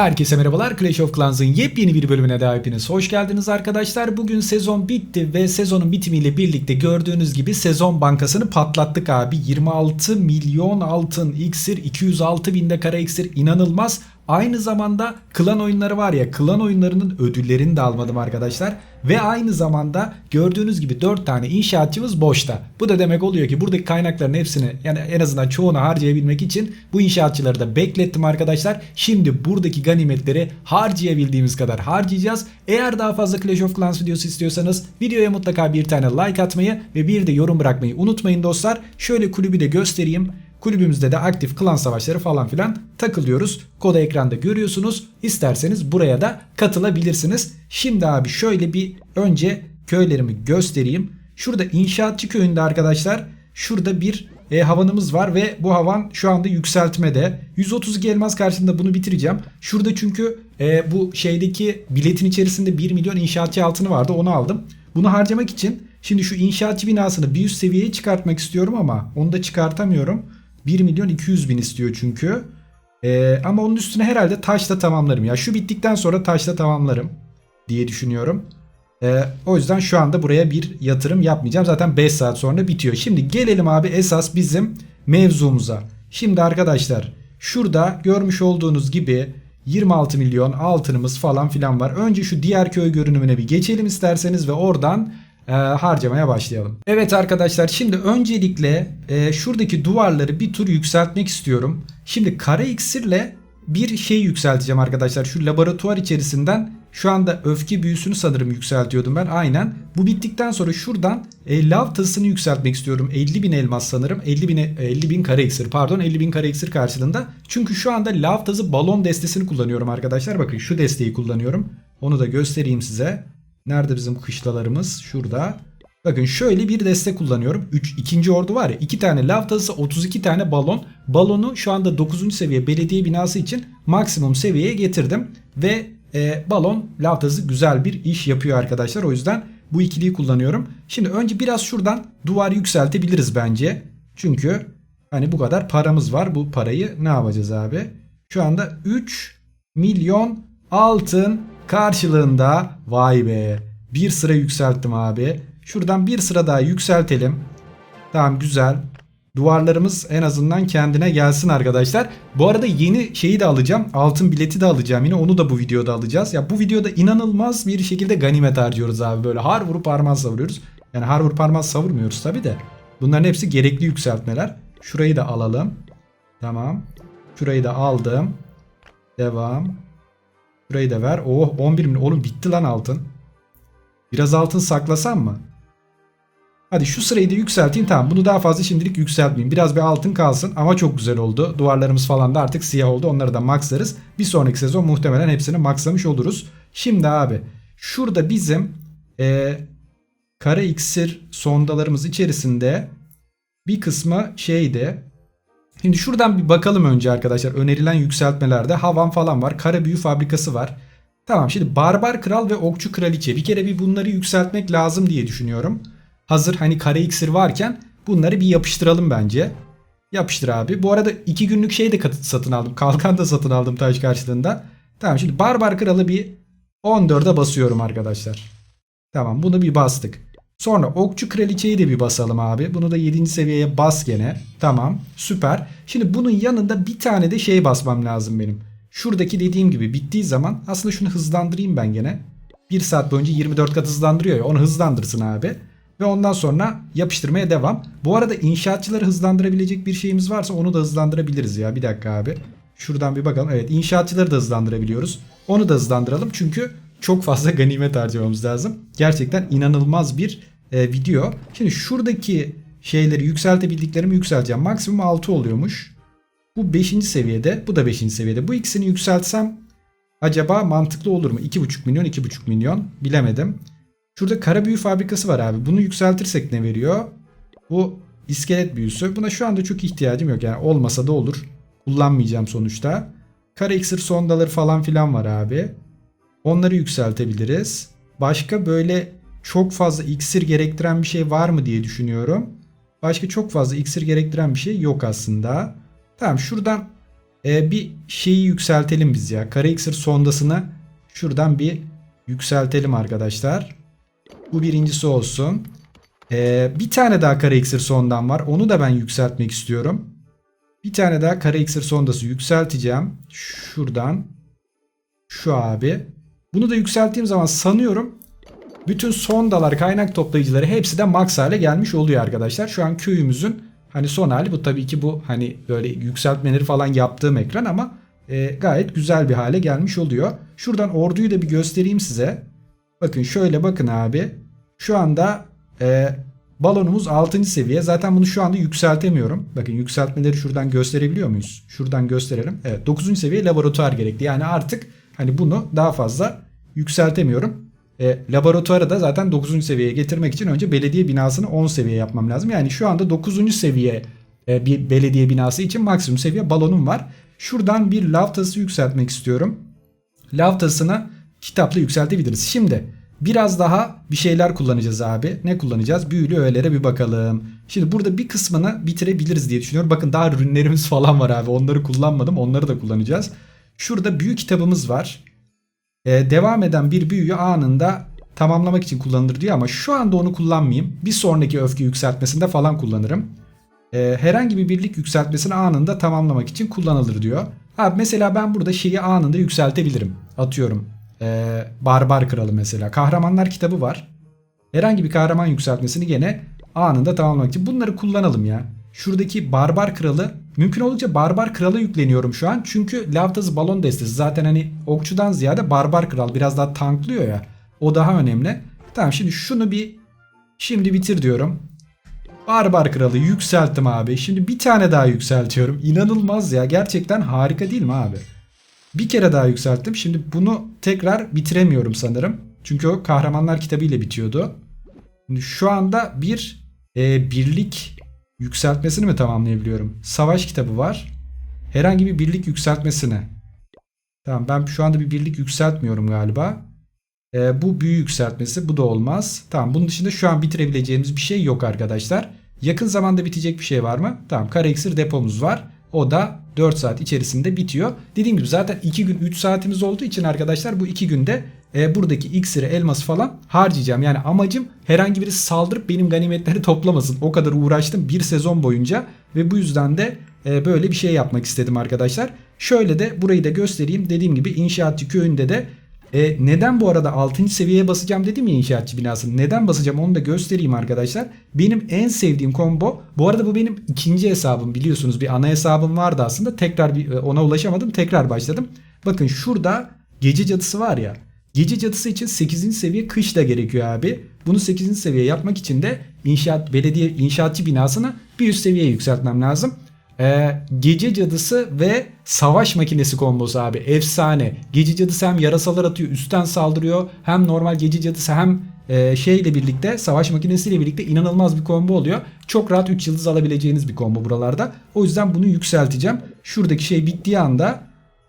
Herkese merhabalar. Clash of Clans'ın yepyeni bir bölümüne daha hepiniz hoş geldiniz arkadaşlar. Bugün sezon bitti ve sezonun bitimiyle birlikte gördüğünüz gibi sezon bankasını patlattık abi. 26 milyon altın iksir, 206 binde kara iksir inanılmaz. Aynı zamanda klan oyunları var ya klan oyunlarının ödüllerini de almadım arkadaşlar. Ve aynı zamanda gördüğünüz gibi 4 tane inşaatçımız boşta. Bu da demek oluyor ki buradaki kaynakların hepsini yani en azından çoğunu harcayabilmek için bu inşaatçıları da beklettim arkadaşlar. Şimdi buradaki ganimetleri harcayabildiğimiz kadar harcayacağız. Eğer daha fazla Clash of Clans videosu istiyorsanız videoya mutlaka bir tane like atmayı ve bir de yorum bırakmayı unutmayın dostlar. Şöyle kulübü de göstereyim. Kulübümüzde de aktif klan savaşları falan filan takılıyoruz. Kodu ekranda görüyorsunuz. İsterseniz buraya da katılabilirsiniz. Şimdi abi şöyle bir önce köylerimi göstereyim. Şurada inşaatçı köyünde arkadaşlar şurada bir e, havanımız var ve bu havan şu anda yükseltmede. 132 elmas karşılığında bunu bitireceğim. Şurada çünkü e, bu şeydeki biletin içerisinde 1 milyon inşaatçı altını vardı onu aldım. Bunu harcamak için şimdi şu inşaatçı binasını bir üst seviyeye çıkartmak istiyorum ama onu da çıkartamıyorum. 1 milyon 200 bin istiyor çünkü. Ee, ama onun üstüne herhalde taşla tamamlarım. Ya şu bittikten sonra taşla tamamlarım diye düşünüyorum. Ee, o yüzden şu anda buraya bir yatırım yapmayacağım. Zaten 5 saat sonra bitiyor. Şimdi gelelim abi esas bizim mevzumuza. Şimdi arkadaşlar şurada görmüş olduğunuz gibi 26 milyon altınımız falan filan var. Önce şu diğer köy görünümüne bir geçelim isterseniz ve oradan e, harcamaya başlayalım. Evet arkadaşlar şimdi öncelikle e, şuradaki duvarları bir tur yükseltmek istiyorum. Şimdi kara iksirle bir şey yükselteceğim arkadaşlar. Şu laboratuvar içerisinden şu anda öfke büyüsünü sanırım yükseltiyordum ben aynen. Bu bittikten sonra şuradan e, lav tasını yükseltmek istiyorum. 50 bin elmas sanırım. 50 bin, 50 bin kara iksir pardon 50 bin kara iksir karşılığında. Çünkü şu anda lav tazı balon destesini kullanıyorum arkadaşlar. Bakın şu desteği kullanıyorum. Onu da göstereyim size. Nerede bizim kışlalarımız? Şurada. Bakın şöyle bir destek kullanıyorum. 3 ikinci ordu var ya 2 tane lav tazısı 32 tane balon. Balonu şu anda 9. seviye belediye binası için maksimum seviyeye getirdim. Ve e, balon lav tazı güzel bir iş yapıyor arkadaşlar. O yüzden bu ikiliyi kullanıyorum. Şimdi önce biraz şuradan duvar yükseltebiliriz bence. Çünkü hani bu kadar paramız var. Bu parayı ne yapacağız abi? Şu anda 3 milyon altın karşılığında vay be bir sıra yükselttim abi. Şuradan bir sıra daha yükseltelim. Tamam güzel. Duvarlarımız en azından kendine gelsin arkadaşlar. Bu arada yeni şeyi de alacağım. Altın bileti de alacağım. Yine onu da bu videoda alacağız. Ya bu videoda inanılmaz bir şekilde ganimet harcıyoruz abi. Böyle har vurup parmağı savuruyoruz. Yani har vurup parmağı savurmuyoruz tabi de. Bunların hepsi gerekli yükseltmeler. Şurayı da alalım. Tamam. Şurayı da aldım. Devam. Şurayı da ver. Oh 11 bin. Oğlum bitti lan altın. Biraz altın saklasam mı? Hadi şu sırayı da yükselteyim. Tamam bunu daha fazla şimdilik yükseltmeyeyim. Biraz bir altın kalsın ama çok güzel oldu. Duvarlarımız falan da artık siyah oldu. Onları da maxlarız. Bir sonraki sezon muhtemelen hepsini maxlamış oluruz. Şimdi abi şurada bizim e, kara iksir sondalarımız içerisinde bir kısmı şeydi. Şimdi şuradan bir bakalım önce arkadaşlar. Önerilen yükseltmelerde havan falan var. Kara büyü fabrikası var. Tamam şimdi barbar kral ve okçu kraliçe. Bir kere bir bunları yükseltmek lazım diye düşünüyorum. Hazır hani kare iksir varken bunları bir yapıştıralım bence. Yapıştır abi. Bu arada 2 günlük şey de satın aldım. Kalkan da satın aldım taş karşılığında. Tamam şimdi barbar kralı bir 14'e basıyorum arkadaşlar. Tamam bunu bir bastık. Sonra okçu kraliçeyi de bir basalım abi. Bunu da 7. seviyeye bas gene. Tamam süper. Şimdi bunun yanında bir tane de şey basmam lazım benim. Şuradaki dediğim gibi bittiği zaman aslında şunu hızlandırayım ben gene. 1 saat boyunca 24 kat hızlandırıyor ya onu hızlandırsın abi. Ve ondan sonra yapıştırmaya devam. Bu arada inşaatçıları hızlandırabilecek bir şeyimiz varsa onu da hızlandırabiliriz ya. Bir dakika abi. Şuradan bir bakalım. Evet inşaatçıları da hızlandırabiliyoruz. Onu da hızlandıralım çünkü çok fazla ganimet harcamamız lazım. Gerçekten inanılmaz bir e, video. Şimdi şuradaki şeyleri yükseltebildiklerimi yükselteceğim. Maksimum 6 oluyormuş. Bu 5. seviyede. Bu da 5. seviyede. Bu ikisini yükseltsem acaba mantıklı olur mu? 2,5 milyon 2,5 milyon bilemedim. Şurada kara büyü fabrikası var abi. Bunu yükseltirsek ne veriyor? Bu iskelet büyüsü. Buna şu anda çok ihtiyacım yok. Yani olmasa da olur. Kullanmayacağım sonuçta. Kara iksir sondaları falan filan var abi. Onları yükseltebiliriz. Başka böyle çok fazla iksir gerektiren bir şey var mı diye düşünüyorum. Başka çok fazla iksir gerektiren bir şey yok aslında. Tamam şuradan e, bir şeyi yükseltelim biz ya. Kara iksir sondasını şuradan bir yükseltelim arkadaşlar. Bu birincisi olsun. E, bir tane daha kara iksir sondan var. Onu da ben yükseltmek istiyorum. Bir tane daha kara iksir sondası yükselteceğim. Şuradan. Şu abi. Bunu da yükselttiğim zaman sanıyorum bütün sondalar, kaynak toplayıcıları hepsi de max hale gelmiş oluyor arkadaşlar. Şu an köyümüzün hani son hali bu tabii ki bu hani böyle yükseltmeleri falan yaptığım ekran ama e, gayet güzel bir hale gelmiş oluyor. Şuradan orduyu da bir göstereyim size. Bakın şöyle bakın abi. Şu anda e, balonumuz 6. seviye. Zaten bunu şu anda yükseltemiyorum. Bakın yükseltmeleri şuradan gösterebiliyor muyuz? Şuradan gösterelim. Evet 9. seviye laboratuvar gerekli. Yani artık hani bunu daha fazla yükseltemiyorum. E, laboratuvarı da zaten 9. seviyeye getirmek için önce belediye binasını 10 seviye yapmam lazım. Yani şu anda 9. seviye e, bir belediye binası için maksimum seviye balonum var. Şuradan bir lav tası yükseltmek istiyorum. Lav tasını kitapla yükseltebiliriz. Şimdi biraz daha bir şeyler kullanacağız abi. Ne kullanacağız? Büyülü öğelere bir bakalım. Şimdi burada bir kısmını bitirebiliriz diye düşünüyorum. Bakın daha ürünlerimiz falan var abi. Onları kullanmadım. Onları da kullanacağız. Şurada büyük kitabımız var. Ee, devam eden bir büyüyü anında tamamlamak için kullanılır diyor ama şu anda onu kullanmayayım. Bir sonraki öfke yükseltmesinde falan kullanırım. Ee, herhangi bir birlik yükseltmesini anında tamamlamak için kullanılır diyor. Abi mesela ben burada şeyi anında yükseltebilirim. Atıyorum. Ee, Barbar Kralı mesela. Kahramanlar kitabı var. Herhangi bir kahraman yükseltmesini gene anında tamamlamak için. Bunları kullanalım ya. Şuradaki Barbar Kralı mümkün oldukça Barbar Kralı yükleniyorum şu an. Çünkü Lavtaz balon destesi zaten hani okçudan ziyade Barbar Kral biraz daha tanklıyor ya. O daha önemli. Tamam şimdi şunu bir şimdi bitir diyorum. Barbar Kralı yükselttim abi. Şimdi bir tane daha yükseltiyorum. İnanılmaz ya. Gerçekten harika değil mi abi? Bir kere daha yükselttim. Şimdi bunu tekrar bitiremiyorum sanırım. Çünkü o kahramanlar kitabı ile bitiyordu. Şu anda bir e, birlik yükseltmesini mi tamamlayabiliyorum? Savaş kitabı var. Herhangi bir birlik yükseltmesini. Tamam ben şu anda bir birlik yükseltmiyorum galiba. E, bu büyü yükseltmesi bu da olmaz. Tamam bunun dışında şu an bitirebileceğimiz bir şey yok arkadaşlar. Yakın zamanda bitecek bir şey var mı? Tamam kara depomuz var. O da 4 saat içerisinde bitiyor. Dediğim gibi zaten 2 gün 3 saatimiz olduğu için arkadaşlar bu 2 günde e, buradaki iksiri elması falan harcayacağım. Yani amacım herhangi birisi saldırıp benim ganimetleri toplamasın. O kadar uğraştım bir sezon boyunca ve bu yüzden de e, böyle bir şey yapmak istedim arkadaşlar. Şöyle de burayı da göstereyim. Dediğim gibi inşaatçı köyünde de e, neden bu arada 6. seviyeye basacağım dedim ya inşaatçı binasını. Neden basacağım onu da göstereyim arkadaşlar. Benim en sevdiğim combo. Bu arada bu benim ikinci hesabım biliyorsunuz. Bir ana hesabım vardı aslında. Tekrar bir, ona ulaşamadım. Tekrar başladım. Bakın şurada gece cadısı var ya. Gece cadısı için 8. seviye kış da gerekiyor abi. Bunu 8. seviye yapmak için de inşaat belediye inşaatçı binasını bir üst seviyeye yükseltmem lazım. Ee, gece cadısı ve savaş makinesi kombosu abi. Efsane. Gece cadısı hem yarasalar atıyor, üstten saldırıyor. Hem normal gece cadısı hem e, şeyle birlikte, savaş makinesiyle birlikte inanılmaz bir combo oluyor. Çok rahat 3 yıldız alabileceğiniz bir combo buralarda. O yüzden bunu yükselteceğim. Şuradaki şey bittiği anda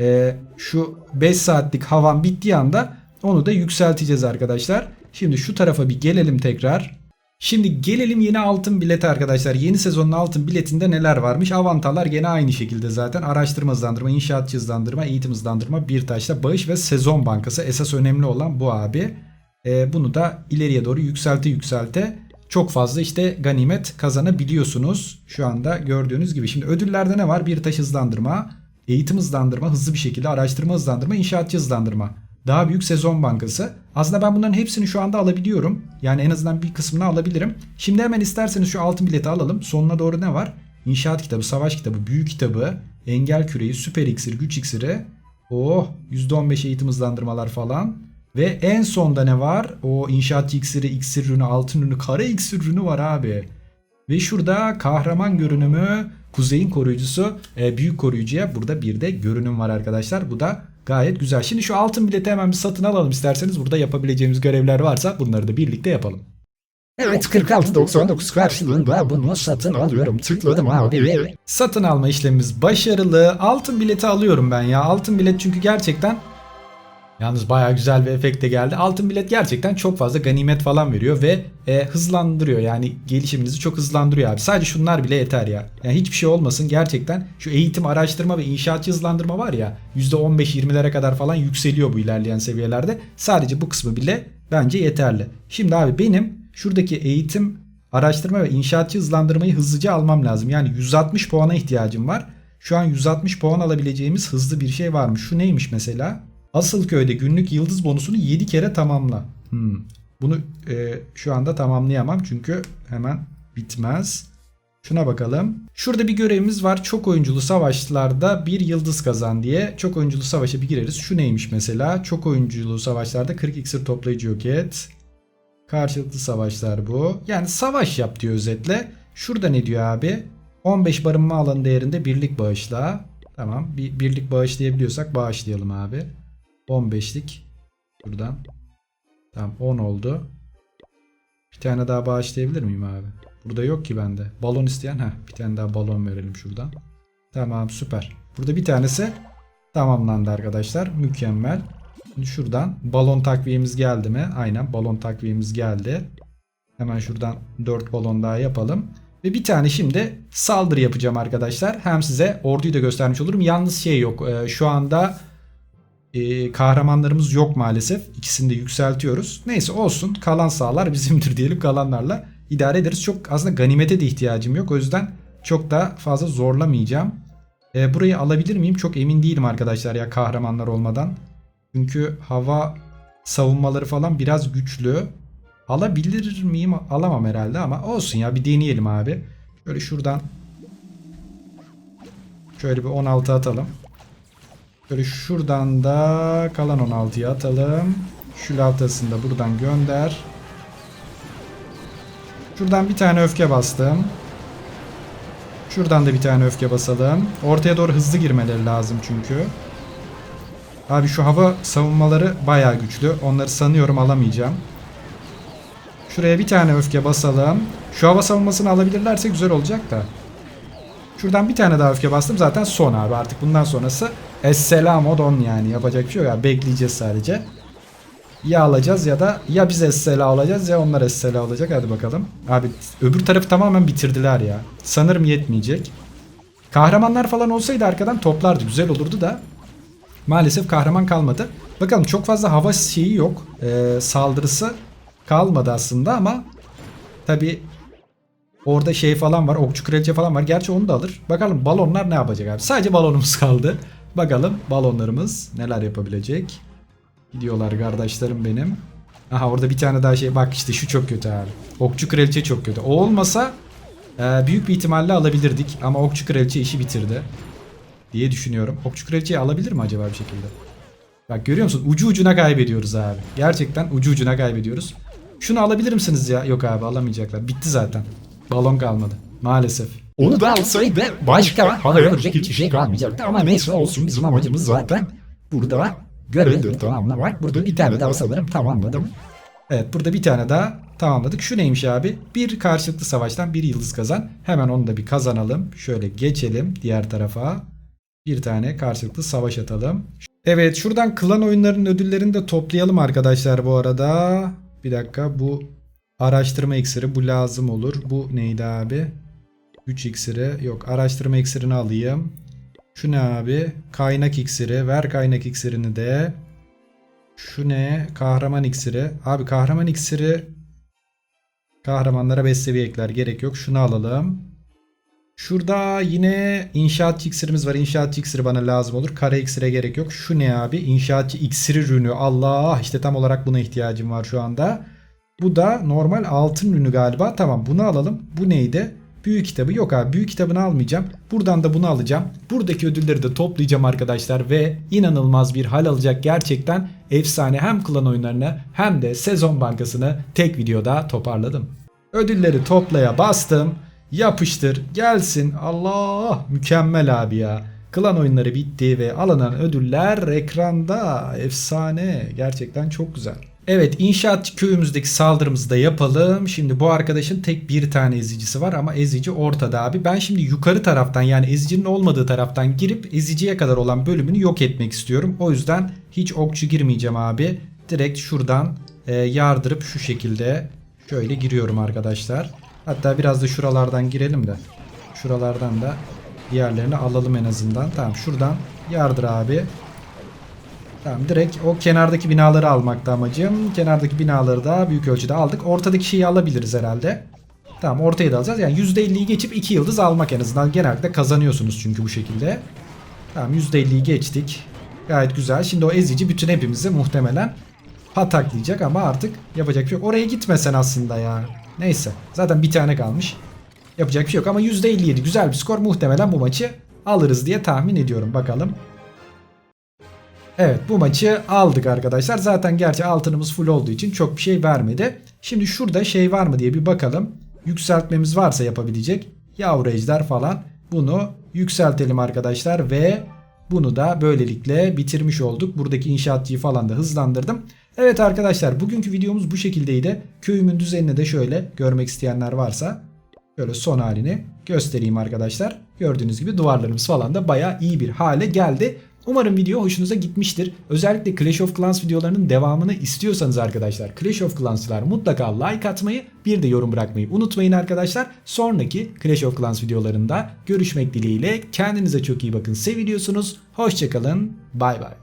e, şu 5 saatlik havan bittiği anda onu da yükselteceğiz arkadaşlar. Şimdi şu tarafa bir gelelim tekrar. Şimdi gelelim yeni altın bilete arkadaşlar. Yeni sezonun altın biletinde neler varmış? Avantalar gene aynı şekilde zaten. Araştırma hızlandırma, inşaatçı hızlandırma, eğitim hızlandırma, bir taşla bağış ve sezon bankası. Esas önemli olan bu abi. Ee, bunu da ileriye doğru yükselte yükselte çok fazla işte ganimet kazanabiliyorsunuz. Şu anda gördüğünüz gibi. Şimdi ödüllerde ne var? Bir taş hızlandırma, eğitim hızlandırma, hızlı bir şekilde araştırma hızlandırma, inşaatçı hızlandırma. Daha büyük sezon bankası. Aslında ben bunların hepsini şu anda alabiliyorum. Yani en azından bir kısmını alabilirim. Şimdi hemen isterseniz şu altın bileti alalım. Sonuna doğru ne var? İnşaat kitabı, savaş kitabı, büyük kitabı, engel küreği, süper iksir, güç iksiri. Oh %15 eğitim hızlandırmalar falan. Ve en sonda ne var? O inşaatçı iksiri, iksir ürünü, altın ürünü, kara iksir ürünü var abi. Ve şurada kahraman görünümü, kuzeyin koruyucusu, e, büyük koruyucuya burada bir de görünüm var arkadaşlar. Bu da Gayet güzel. Şimdi şu altın bileti hemen bir satın alalım isterseniz. Burada yapabileceğimiz görevler varsa bunları da birlikte yapalım. Evet 46.99 karşılığında bunu satın alıyorum. Tıkladım abi. Satın alma işlemimiz başarılı. Altın bileti alıyorum ben ya. Altın bilet çünkü gerçekten Yalnız baya güzel bir efekt de geldi. Altın bilet gerçekten çok fazla ganimet falan veriyor ve e, hızlandırıyor. Yani gelişiminizi çok hızlandırıyor abi. Sadece şunlar bile yeter ya. Yani hiçbir şey olmasın gerçekten. Şu eğitim, araştırma ve inşaatçı hızlandırma var ya %15-20'lere kadar falan yükseliyor bu ilerleyen seviyelerde. Sadece bu kısmı bile bence yeterli. Şimdi abi benim şuradaki eğitim, araştırma ve inşaatçı hızlandırmayı hızlıca almam lazım. Yani 160 puana ihtiyacım var. Şu an 160 puan alabileceğimiz hızlı bir şey varmış. Şu neymiş mesela? Asıl köyde günlük yıldız bonusunu 7 kere tamamla. Hmm. Bunu e, şu anda tamamlayamam çünkü hemen bitmez. Şuna bakalım. Şurada bir görevimiz var. Çok oyunculu savaşlarda bir yıldız kazan diye. Çok oyunculu savaşa bir gireriz. Şu neymiş mesela? Çok oyunculu savaşlarda 40 iksir toplayıcı yok et. Karşılıklı savaşlar bu. Yani savaş yap diyor özetle. Şurada ne diyor abi? 15 barınma alanı değerinde birlik bağışla. Tamam. Bir birlik bağışlayabiliyorsak bağışlayalım abi. 15'lik. Buradan. Tamam 10 oldu. Bir tane daha bağışlayabilir miyim abi? Burada yok ki bende. Balon isteyen ha bir tane daha balon verelim şuradan. Tamam süper. Burada bir tanesi tamamlandı arkadaşlar. Mükemmel. Şimdi şuradan balon takviyemiz geldi mi? Aynen balon takviyemiz geldi. Hemen şuradan 4 balon daha yapalım. Ve bir tane şimdi saldırı yapacağım arkadaşlar. Hem size orduyu da göstermiş olurum. Yalnız şey yok. Ee, şu anda e, kahramanlarımız yok maalesef. İkisini de yükseltiyoruz. Neyse olsun. Kalan sağlar bizimdir diyelim. Kalanlarla idare ederiz. Çok aslında ganimete de ihtiyacım yok. O yüzden çok da fazla zorlamayacağım. E, burayı alabilir miyim? Çok emin değilim arkadaşlar ya kahramanlar olmadan. Çünkü hava savunmaları falan biraz güçlü. Alabilir miyim? Alamam herhalde ama olsun ya bir deneyelim abi. Şöyle şuradan şöyle bir 16 atalım. Şöyle şuradan da kalan 16'yı atalım. Şu lavtasını da buradan gönder. Şuradan bir tane öfke bastım. Şuradan da bir tane öfke basalım. Ortaya doğru hızlı girmeleri lazım çünkü. Abi şu hava savunmaları bayağı güçlü. Onları sanıyorum alamayacağım. Şuraya bir tane öfke basalım. Şu hava savunmasını alabilirlerse güzel olacak da. Şuradan bir tane daha öfke bastım zaten son abi artık bundan sonrası Esselam odon yani yapacak bir şey yok ya bekleyeceğiz sadece. Ya alacağız ya da ya biz Essela alacağız ya onlar Essela alacak hadi bakalım. Abi öbür tarafı tamamen bitirdiler ya. Sanırım yetmeyecek. Kahramanlar falan olsaydı arkadan toplardı güzel olurdu da. Maalesef kahraman kalmadı. Bakalım çok fazla hava şeyi yok. Ee, saldırısı kalmadı aslında ama tabi orada şey falan var. Okçu kraliçe falan var. Gerçi onu da alır. Bakalım balonlar ne yapacak abi. Sadece balonumuz kaldı. Bakalım balonlarımız neler yapabilecek. Gidiyorlar kardeşlerim benim. Aha orada bir tane daha şey. Bak işte şu çok kötü abi. Okçu kraliçe çok kötü. O olmasa e, büyük bir ihtimalle alabilirdik. Ama okçu kraliçe işi bitirdi. Diye düşünüyorum. Okçu kraliçeyi alabilir mi acaba bir şekilde? Bak görüyor musun? Ucu ucuna kaybediyoruz abi. Gerçekten ucu ucuna kaybediyoruz. Şunu alabilir misiniz ya? Yok abi alamayacaklar. Bitti zaten. Balon kalmadı. Maalesef. Onu da alsaydı başka hava verecek hiçbir şey kalmayacaktı ama neyse olsun bizim amacımız zaten burada görevi tamamlamak. Burada bir tane daha sanırım tamamladım. Evet burada bir tane daha tamamladık. Şu neymiş abi? Bir karşılıklı savaştan bir yıldız kazan. Hemen onu da bir kazanalım. Şöyle geçelim diğer tarafa. Bir tane karşılıklı savaş atalım. Evet şuradan klan oyunlarının ödüllerini de toplayalım arkadaşlar bu arada. Bir dakika bu araştırma iksiri bu lazım olur. Bu neydi abi? 3 iksiri yok araştırma iksirini alayım. Şu ne abi? Kaynak iksiri. Ver kaynak iksirini de. Şu ne? Kahraman iksiri. Abi kahraman iksiri kahramanlara 5 seviye ekler. Gerek yok. Şunu alalım. Şurada yine inşaatçı iksirimiz var. İnşaatçı iksiri bana lazım olur. Kara iksire gerek yok. Şu ne abi? İnşaatçı iksiri ürünü. Allah işte tam olarak buna ihtiyacım var şu anda. Bu da normal altın ürünü galiba. Tamam bunu alalım. Bu neydi? Büyük kitabı yok abi. Büyük kitabını almayacağım. Buradan da bunu alacağım. Buradaki ödülleri de toplayacağım arkadaşlar ve inanılmaz bir hal alacak gerçekten efsane hem klan oyunlarını hem de sezon bankasını tek videoda toparladım. Ödülleri toplaya bastım. Yapıştır gelsin. Allah mükemmel abi ya. Klan oyunları bitti ve alınan ödüller ekranda. Efsane. Gerçekten çok güzel. Evet inşaat köyümüzdeki saldırımızı da yapalım. Şimdi bu arkadaşın tek bir tane ezicisi var ama ezici ortada abi. Ben şimdi yukarı taraftan yani ezicinin olmadığı taraftan girip eziciye kadar olan bölümünü yok etmek istiyorum. O yüzden hiç okçu girmeyeceğim abi. Direkt şuradan e, yardırıp şu şekilde şöyle giriyorum arkadaşlar. Hatta biraz da şuralardan girelim de. Şuralardan da diğerlerini alalım en azından. Tamam şuradan yardır abi. Tamam direkt o kenardaki binaları almakta amacım. Kenardaki binaları da büyük ölçüde aldık. Ortadaki şeyi alabiliriz herhalde. Tamam ortaya da alacağız. Yani %50'yi geçip 2 yıldız almak en azından. Genellikle kazanıyorsunuz çünkü bu şekilde. Tamam %50'yi geçtik. Gayet güzel. Şimdi o ezici bütün hepimizi muhtemelen pataklayacak ama artık yapacak bir şey yok. Oraya gitmesen aslında ya. Neyse. Zaten bir tane kalmış. Yapacak bir şey yok ama %57 güzel bir skor. Muhtemelen bu maçı alırız diye tahmin ediyorum. Bakalım. Evet bu maçı aldık arkadaşlar. Zaten gerçi altınımız full olduğu için çok bir şey vermedi. Şimdi şurada şey var mı diye bir bakalım. Yükseltmemiz varsa yapabilecek. Yavru ejder falan. Bunu yükseltelim arkadaşlar ve bunu da böylelikle bitirmiş olduk. Buradaki inşaatçıyı falan da hızlandırdım. Evet arkadaşlar bugünkü videomuz bu şekildeydi. Köyümün düzenini de şöyle görmek isteyenler varsa Şöyle son halini göstereyim arkadaşlar. Gördüğünüz gibi duvarlarımız falan da baya iyi bir hale geldi. Umarım video hoşunuza gitmiştir. Özellikle Clash of Clans videolarının devamını istiyorsanız arkadaşlar Clash of Clans'lar mutlaka like atmayı bir de yorum bırakmayı unutmayın arkadaşlar. Sonraki Clash of Clans videolarında görüşmek dileğiyle. Kendinize çok iyi bakın. Seviliyorsunuz. Hoşçakalın. Bay bay.